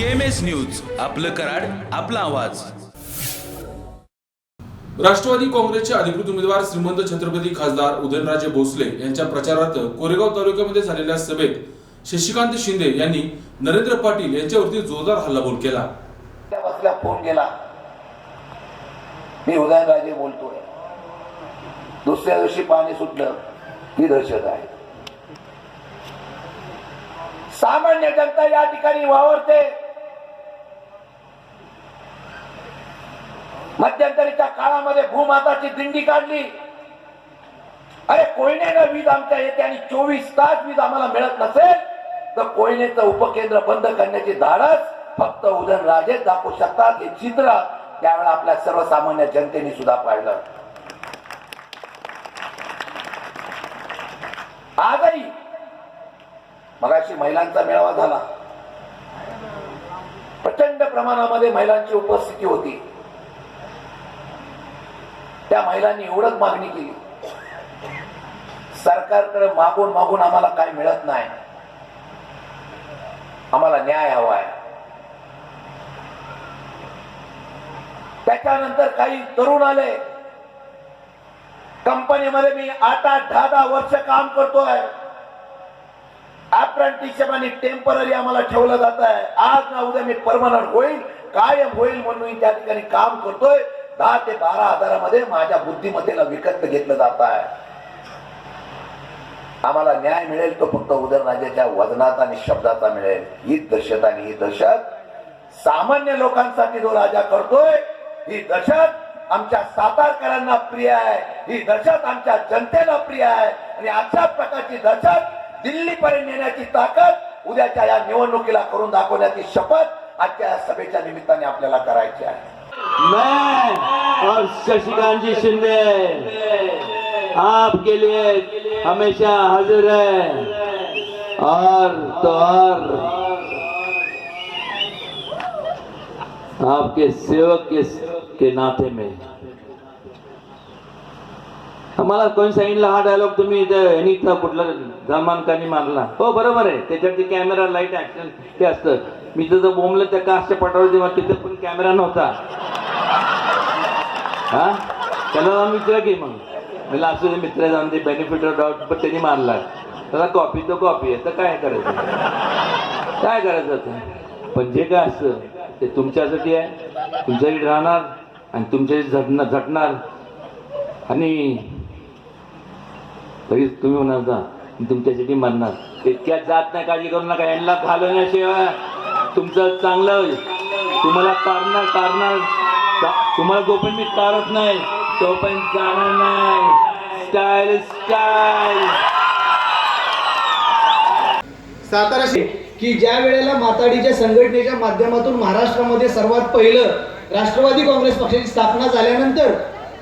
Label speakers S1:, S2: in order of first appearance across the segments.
S1: KMS news आपलं कराड आपला आवाज.
S2: राष्ट्रवादी काँग्रेसचे अधिकृत उमेदवार श्रीमंत छत्रपती खासदार उदयनराजे भोसले यांच्या प्रचारार्थ कोरेगाव तालुक्यामध्ये झालेल्या सभेत शशिकांत शिंदे यांनी नरेंद्र पाटील यांच्यावरती जोरदार हल्लाबोल केला.
S3: त्या बसल्या फोन केला. मी उदयनराजे बोलतोय. दुसऱ्या दिवशी पाणी सुटलं ही दहशत आहे. सामान्य जनता या ठिकाणी वावरते. मध्यंतरीच्या काळामध्ये भूमाताची दिंडी काढली. अरे कोयनेनं वीज आमच्या येते आणि चोवीस तास वीज आम्हाला मिळत नसेल तर कोयनेचं उपकेंद्र बंद करण्याची धाडस फक्त उदयनराजे दाखवू शकतात हे चित्र त्यावेळेला आपल्या सर्वसामान्य जनतेने सुद्धा पाहिलं. आजही मगाशी महिलांचा मेळावा झाला. प्रचंड प्रमाणामध्ये महिलांची उपस्थिती होती. त्या महिलांनी एवढंच मागणी केली. सरकारकडे मागून मागून आम्हाला काय मिळत नाही. आम्हाला न्याय हवा आहे. त्याच्यानंतर काही तरुण आले. कंपनीमध्ये मी आठ आठ दहा दहा वर्ष काम करतोय. अप्रेंटिसशिप आणि टेंपररी आम्हाला ठेवलं जात आहे आज ना उद्या मी परमनंट होईल कायम होईल म्हणून त्या ठिकाणी काम करतोय. दहा ते बारा हजारामध्ये माझ्या बुद्धिमत्तेला विकत घेतलं जात आहे. आम्हाला न्याय मिळेल तो फक्त उदरराजाच्या वजनात आणि शब्दाचा मिळेल. ही दहशत आणि ही दहशत सामान्य लोकांसाठी जो राजा करतोय ही दहशत आमच्या सातारकरांना प्रिय आहे. ही दहशत आमच्या जनतेला प्रिय आहे. आणि अशा प्रकारची दहशत दिल्लीपर्यंत नेण्याची ताकद उद्याच्या या निवडणुकीला करून दाखवण्याची शपथ आजच्या या सभेच्या निमित्ताने आपल्याला करायची आहे.
S4: मैं और शशिकांत जी शिंदे आपके लिए हमेशा हाजिर है। और तो और आपके सेवक के के नाते में मला कोणी सांगितलं हा डायलॉग तुम्ही इथं ह्यानी इथं कुठलं धर्मांकानी मारला. हो बरोबर आहे. त्याच्यावरती कॅमेरा लाइट ऍक्शन ते असतं. मी तिथं बोंबलं त्या कासच्या पटावर तेव्हा तिथं पण कॅमेरा नव्हता. हा? त्याला जाऊन मित्र की मग. मला असं मित्र जाऊन ते बेनिफिट ऑफ डाऊट पण त्यांनी मारला. त्याला कॉपी तो कॉपी आहे. तर काय करायचं? काय करायचं ते पण जे काय असतं ते तुमच्यासाठी आहे. तुमच्यासाठी राहणार आणि तुमच्याशी झटणार झटणार. आणि लगेच तुम्ही होणार जा. मी तुमच्यासाठी म्हणणार इतक्या जात नाही काळजी करू नका. यांना घालवण्याशिवाय तुमचं चांगलं तुम्हाला तारणार तारणार तुम्हाला जोपर्यंत मी तारत नाही तोपर्यंत जाणार नाही. स्टाईल स्टाईल
S5: सातारा की ज्या वेळेला माताडीच्या संघटनेच्या माध्यमातून महाराष्ट्रामध्ये सर्वात पहिलं राष्ट्रवादी काँग्रेस पक्षाची स्थापना झाल्यानंतर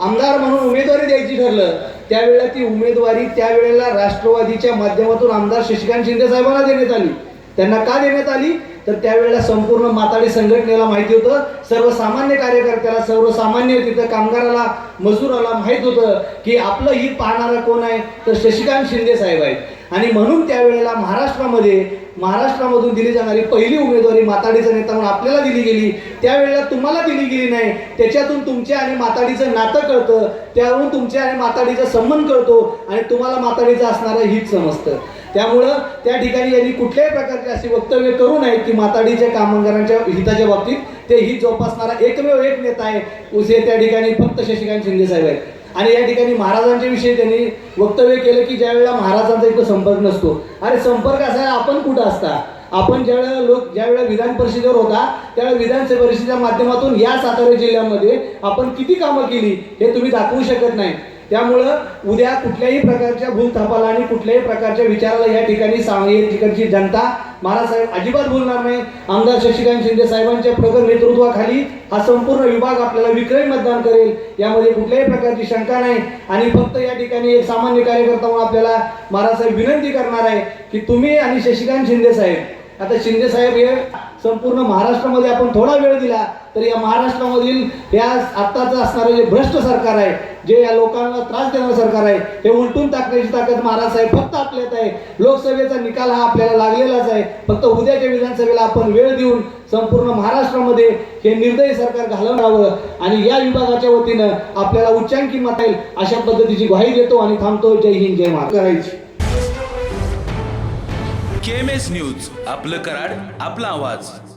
S5: आमदार म्हणून उमेदवारी द्यायची ठरलं त्यावेळेला ती उमेदवारी त्यावेळेला राष्ट्रवादीच्या माध्यमातून आमदार शशिकांत शिंदे साहेबांना देण्यात आली. त्यांना का देण्यात आली? तर त्यावेळेला संपूर्ण माताडी संघटनेला माहिती होतं. सर्वसामान्य कार्यकर्त्याला सर्वसामान्य तिथं कामगाराला मजुराला माहीत होतं की आपलं हित पाहणारा कोण आहे? तर शशिकांत शिंदे साहेब आहेत. आणि म्हणून त्यावेळेला महाराष्ट्रामध्ये महाराष्ट्रामधून दिली जाणारी पहिली उमेदवारी माताडीचा नेता म्हणून आपल्याला दिली गेली. त्यावेळेला तुम्हाला दिली गेली नाही. त्याच्यातून तुमच्या आणि माताडीचं नातं कळतं. त्यावरून तुमच्या आणि माताडीचा संबंध कळतो. आणि तुम्हाला माताडीचं असणारं हित समजतं. त्यामुळं त्या ठिकाणी यांनी कुठल्याही प्रकारचे असे वक्तव्य करू नयेत की माताडीच्या कामगारांच्या हिताच्या बाबतीत ते हित जोपासणारा एकमेव एक नेता आहे. उसे त्या ठिकाणी फक्त शशिकांत शिंदे साहेब आहेत. आणि या ठिकाणी महाराजांच्या विषयी त्यांनी वक्तव्य केलं की ज्यावेळेला महाराजांचा इथं संपर्क नसतो. अरे संपर्क असायला आपण कुठं असता? आपण ज्यावेळेला लोक ज्यावेळेला विधान परिषदेवर होता त्यावेळेला विधान परिषदेच्या माध्यमातून या सातारा जिल्ह्यामध्ये आपण किती कामं केली हे तुम्ही दाखवू शकत नाही. त्यामुळं उद्या कुठल्याही प्रकारच्या भूलथापाला आणि कुठल्याही प्रकारच्या विचाराला या ठिकाणी सांग या ठिकाणची जनता महाराजसाहेब अजिबात बोलणार नाही. आमदार शशिकांत शिंदे साहेबांच्या प्रखर नेतृत्वाखाली हा संपूर्ण विभाग आपल्याला विक्रमी मतदान करेल. यामध्ये कुठल्याही प्रकारची शंका नाही. आणि फक्त या ठिकाणी एक सामान्य कार्यकर्ता म्हणून आपल्याला महाराजसाहेब विनंती करणार आहे की तुम्ही आणि शशिकांत शिंदे साहेब आता शिंदे साहेब हे संपूर्ण महाराष्ट्रामध्ये आपण थोडा वेळ दिला तर या महाराष्ट्रामधील या आत्ताचं असणारं जे भ्रष्ट सरकार आहे जे या लोकांना त्रास देणारं सरकार आहे हे उलटून टाकण्याची ताकद महाराज साहेब फक्त आपल्यात आहे. लोकसभेचा निकाल हा आपल्याला लागलेलाच आहे. फक्त उद्याच्या विधानसभेला आपण वेळ देऊन संपूर्ण महाराष्ट्रामध्ये हे निर्दयी सरकार घालवणावं आणि या विभागाच्या वतीनं आपल्याला उच्चांकी मत येईल अशा पद्धतीची ग्वाही देतो आणि थांबतो. जय हिंद जय महाराज करायची.
S1: KMS news. आपलं कराड आपला आवाज.